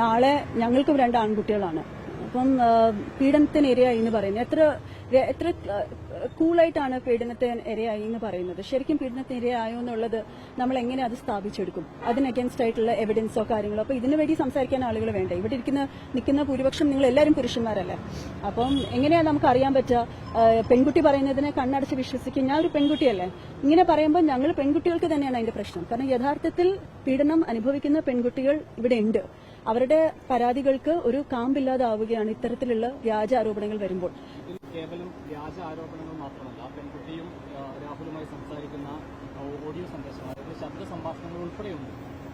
നാളെ ഞങ്ങൾക്കും രണ്ട് ആൺകുട്ടികളാണ്. അപ്പം ആ, പീഡനത്തിന് ഇരയായി എന്ന് പറയുന്നത്. എത്ര എത്ര കൂളായിട്ടാണ് പീഡനത്തെ ഇരയായി എന്ന് പറയുന്നത്. ശരിക്കും പീഡനത്തിന് ഇരയായോ എന്നുള്ളത് നമ്മൾ എങ്ങനെ അത് സ്ഥാപിച്ചെടുക്കും? അതിന് അഗേൻസ്റ്റ് ആയിട്ടുള്ള എവിഡൻസോ കാര്യങ്ങളോ? അപ്പൊ ഇതിനു വേണ്ടി സംസാരിക്കാൻ ആളുകൾ വേണ്ട? ഇവിടെ ഇരിക്കുന്ന നിൽക്കുന്ന ഭൂരിപക്ഷം നിങ്ങൾ എല്ലാവരും പുരുഷന്മാരല്ലേ? അപ്പം എങ്ങനെയാ നമുക്ക് അറിയാൻ പറ്റുക? പെൺകുട്ടി പറയുന്നതിനെ കണ്ണടച്ച് വിശ്വസിക്കും ഞാൻ ഒരു പെൺകുട്ടിയല്ലേ. ഇങ്ങനെ പറയുമ്പോൾ ഞങ്ങൾ പെൺകുട്ടികൾക്ക് തന്നെയാണ് അതിന്റെ പ്രശ്നം. കാരണം യഥാർത്ഥത്തിൽ പീഡനം അനുഭവിക്കുന്ന പെൺകുട്ടികൾ ഇവിടെ ഉണ്ട്. അവരുടെ പരാതികൾക്ക് ഒരു കാമ്പില്ലാതാവുകയാണ് ഇത്തരത്തിലുള്ള വ്യാജ ആരോപണങ്ങൾ വരുമ്പോൾ. കേവലം വ്യാജ ആരോപണങ്ങൾ മാത്രമല്ല പെൺകുട്ടിയും രാഹുലുമായി സംസാരിക്കുന്ന ഓഡിയോ സന്ദേശം അതായത് ശബ്ദ സംഭാഷണങ്ങൾ ഉൾപ്പെടെയുണ്ട്.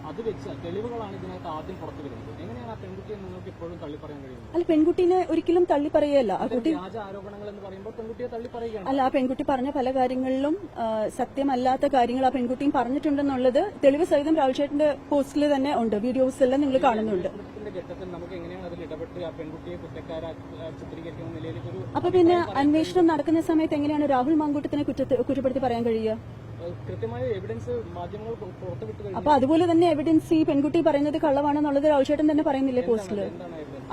അത് വെച്ച് തെളിവുകളാണ് ഇതിനകത്ത് ആദ്യം പുറത്തു വരുന്നത്. എങ്ങനെയാണ് ആ പെൺകുട്ടിയെ നിങ്ങൾക്ക് ഇപ്പോഴും തള്ളി പറയാൻ കഴിയുന്നത്? അല്ല പെൺകുട്ടിനെ ഒരിക്കലും തള്ളി പറയല്ല ആ കുട്ടി വ്യാജ ആരോപണങ്ങൾ എന്ന് പറയുമ്പോൾ പെൺകുട്ടിയെ തള്ളി പറയുകയാണ് അല്ല ആ പെൺകുട്ടി പറഞ്ഞ പല കാര്യങ്ങളിലും സത്യമല്ലാത്ത കാര്യങ്ങൾ ആ പെൺകുട്ടിയും പറഞ്ഞിട്ടുണ്ടെന്നുള്ളത് തെളിവ് സഹിതം രാഹുൽ ചേട്ടന്റെ പോസ്റ്റിൽ തന്നെ ഉണ്ട് വീഡിയോസ് എല്ലാം നിങ്ങൾ കാണുന്നുണ്ട്. ഘട്ടത്തിൽ നമുക്ക് എങ്ങനെയാണ് ഇടപെട്ട് ആ പെൺകുട്ടിയെ ചിത്രീകരിക്കുന്ന നിലയിലേക്ക് ഒരു അപ്പൊ പിന്നെ അന്വേഷണം നടക്കുന്ന സമയത്ത് എങ്ങനെയാണ് രാഹുൽ മാങ്കൂട്ടത്തിനെ കുറ്റപ്പെടുത്തി പറയാൻ കഴിയുക? കൃത്യമായ എവിഡൻസ് മാധ്യമങ്ങൾ പുറത്തുവിട്ട് അപ്പൊ അതുപോലെ തന്നെ എവിഡൻസ് ഈ പെൺകുട്ടി പറയുന്നത് കള്ളമാണെന്നുള്ളത് രാഹുൽചേട്ടൻ തന്നെ പറയുന്നില്ലേ പോസ്റ്റിൽ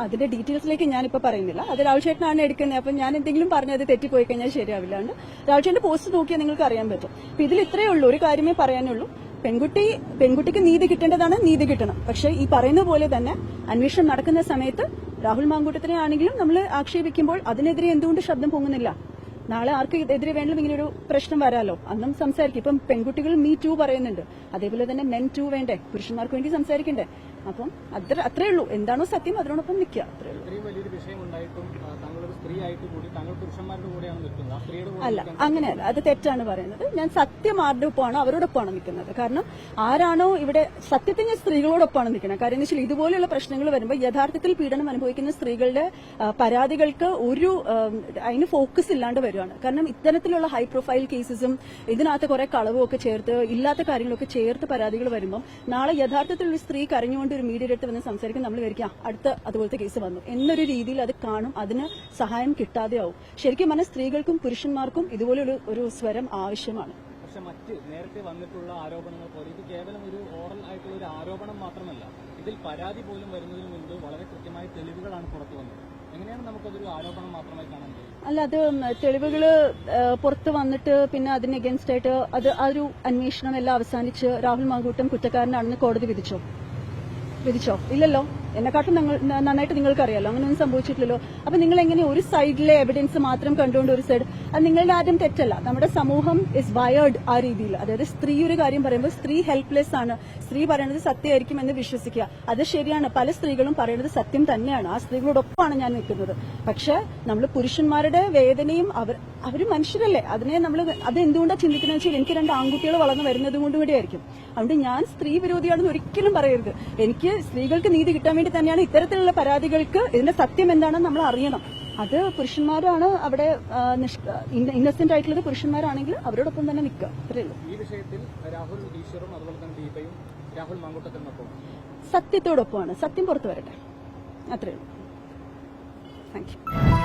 അതിന്റെ ഡീറ്റെയിൽസിലേക്ക് ഞാനിപ്പോ പറയുന്നില്ല. അത് രാഹുൽചേട്ടനാണ് എടുക്കുന്നത്. അപ്പൊ ഞാൻ എന്തെങ്കിലും പറഞ്ഞത് തെറ്റിപ്പോയി കഴിഞ്ഞാൽ ശരിയാവില്ലാണ്ട് രാഹുൽചേട്ടന്റെ പോസ്റ്റ് നോക്കിയാൽ നിങ്ങൾക്ക് അറിയാൻ പറ്റും. അപ്പൊ ഇതിൽ ഇത്രയേ ഉള്ളൂ. ഒരു കാര്യമേ പറയാനുള്ളൂ. പെൺകുട്ടി പെൺകുട്ടിക്ക് നീതി കിട്ടേണ്ടതാണ് നീതി കിട്ടണം. പക്ഷെ ഈ പറയുന്ന പോലെ തന്നെ അന്വേഷണം നടക്കുന്ന സമയത്ത് രാഹുൽ മാങ്കൂട്ടത്തിനെ ആണെങ്കിലും നമ്മൾ ആക്ഷേപിക്കുമ്പോൾ അതിനെതിരെ എന്തുകൊണ്ട് ശബ്ദം പൊങ്ങുന്നില്ല? നാളെ ആർക്ക് എതിരെ വേണമെങ്കിലും ഇങ്ങനെ ഒരു പ്രശ്നം വരാലോ? അന്നും സംസാരിക്കും. ഇപ്പം പെൺകുട്ടികൾ മീ ടു പറയുന്നുണ്ട്. അതേപോലെ തന്നെ മെൻ ടു വേണ്ടേ? പുരുഷന്മാർക്ക് വേണ്ടി സംസാരിക്കണ്ടേ? അപ്പം അത്ര അത്രേ ഉള്ളൂ. എന്താണോ സത്യം അതിനോടൊപ്പം നിൽക്കുക. അത്രേ ഉള്ളൂ. അല്ല അങ്ങനെയല്ല അത് തെറ്റാണ് പറയുന്നത്. ഞാൻ സത്യം ആരുടെ ഒപ്പമാണ് അവരോടൊപ്പമാണ് നിൽക്കുന്നത്. കാരണം ആരാണോ ഇവിടെ സത്യത്തിൽ ഞാൻ സ്ത്രീകളോടൊപ്പമാണ് നിൽക്കുന്നത്. കാര്യം എന്ന് വെച്ചാൽ ഇതുപോലെയുള്ള പ്രശ്നങ്ങൾ വരുമ്പോൾ യഥാർത്ഥത്തിൽ പീഡനം അനുഭവിക്കുന്ന സ്ത്രീകളുടെ പരാതികൾക്ക് ഒരു അതിന് ഫോക്കസ് ഇല്ലാണ്ട് വരുവാണ്. കാരണം ഇത്തരത്തിലുള്ള ഹൈ പ്രൊഫൈൽ കേസസും ഇതിനകത്ത് കുറെ കളവുമൊക്കെ ചേർത്ത് ഇല്ലാത്ത കാര്യങ്ങളൊക്കെ ചേർത്ത് പരാതികൾ വരുമ്പോൾ നാളെ യഥാർത്ഥത്തിൽ ഒരു സ്ത്രീ കരഞ്ഞുകൊണ്ട് ഒരു മീഡിയയുടെ അടുത്ത് വന്ന് സംസാരിക്കും നമ്മൾ വിചാരിക്കാം അടുത്ത അതുപോലത്തെ കേസ് വന്നു. എന്നൊരു രീതിയിൽ അത് കാണും. അതിന് സഹായം കിട്ടാതെയാവും. ശരിക്കും പറഞ്ഞാൽ സ്ത്രീകൾക്കും പുരുഷന്മാർക്കും ഇതുപോലൊരു ഒരു സ്വരം ആവശ്യമാണ്. പക്ഷെ മറ്റ് നേരത്തെ വന്നിട്ടുള്ള ആരോപണങ്ങൾ പോലെ ഇത് കേവലം ഒരു ഓറൽ ആയിട്ടുള്ള ഒരു ആരോപണം മാത്രമല്ല ഇതിൽ പരാതി പോലും വരുന്നതിന് മുൻപ് വളരെ കൃത്യമായ തെളിവുകളാണ് പുറത്തു വന്നത്. എങ്ങനെയാണ് നമുക്കതൊരു ആരോപണം മാത്രമായി കാണാൻ അല്ല അത് തെളിവുകൾ പുറത്ത് വന്നിട്ട് പിന്നെ അതിന് അഗേൻസ്റ്റ് ആയിട്ട് അത് ആ ഒരു അന്വേഷണം എല്ലാം അവസാനിച്ച് രാഹുൽ മാങ്കൂട്ടം കുറ്റക്കാരനാണെന്ന് കോടതി വിധിച്ചോ? വിധിച്ചോ? ഇല്ലല്ലോ? എന്നെക്കാട്ടും നിങ്ങൾ നന്നായിട്ട് നിങ്ങൾക്ക് അറിയാലോ അങ്ങനെയൊന്നും സംഭവിച്ചിട്ടില്ലല്ലോ. അപ്പൊ നിങ്ങൾ എങ്ങനെ ഒരു സൈഡിലെ എവിഡൻസ് മാത്രം കണ്ടുകൊണ്ട് ഒരു സൈഡ് അത് നിങ്ങളുടെ ആദ്യം തെറ്റല്ല. നമ്മുടെ സമൂഹം ഇസ് വയേർഡ് ആ രീതിയിൽ. അതായത് സ്ത്രീ ഒരു കാര്യം പറയുമ്പോൾ സ്ത്രീ ഹെൽപ്ലെസ് ആണ്. സ്ത്രീ പറയുന്നത് സത്യമായിരിക്കും എന്ന് വിശ്വസിക്കുക. അത് ശരിയാണ്. പല സ്ത്രീകളും പറയുന്നത് സത്യം തന്നെയാണ്. ആ സ്ത്രീകളോടൊപ്പമാണ് ഞാൻ നിൽക്കുന്നത്. പക്ഷെ നമ്മൾ പുരുഷന്മാരുടെ വേദനയും അവർ അവർ മനുഷ്യരല്ലേ? അതിനെ നമ്മൾ അത് എന്തുകൊണ്ടാണ് ചിന്തിക്കുന്നത് വെച്ചാൽ എനിക്ക് രണ്ട് ആൺകുട്ടികൾ വളർന്നു വരുന്നത് കൊണ്ട് കൂടിയായിരിക്കും അതുകൊണ്ട് ഞാൻ സ്ത്രീ വിരോധിയാണെന്ന് ഒരിക്കലും പറയരുത്. എനിക്ക് സ്ത്രീകൾക്ക് നീതി കിട്ടാൻ വേണ്ടി തന്നെയാണ് ഇത്തരത്തിലുള്ള പരാതികൾക്ക് ഇതിന്റെ സത്യം എന്താണെന്ന് നമ്മൾ അറിയണം. അത് പുരുഷന്മാരാണ് അവിടെ ഇന്നസെന്റ് ആയിട്ടുള്ളത് പുരുഷന്മാരാണെങ്കിൽ അവരോടൊപ്പം തന്നെ നിൽക്കുക. അത്രയേ ഉള്ളൂ. ഈ വിഷയത്തിൽ രാഹുൽ ഈശ്വറും അതുപോലെ തന്നെ ദീപയും രാഹുൽ മാങ്കൂട്ടത്തിനൊപ്പം സത്യത്തോടൊപ്പമാണ്. സത്യം പുറത്തു വരട്ടെ. അത്രയേ ഉള്ളൂ. Thank you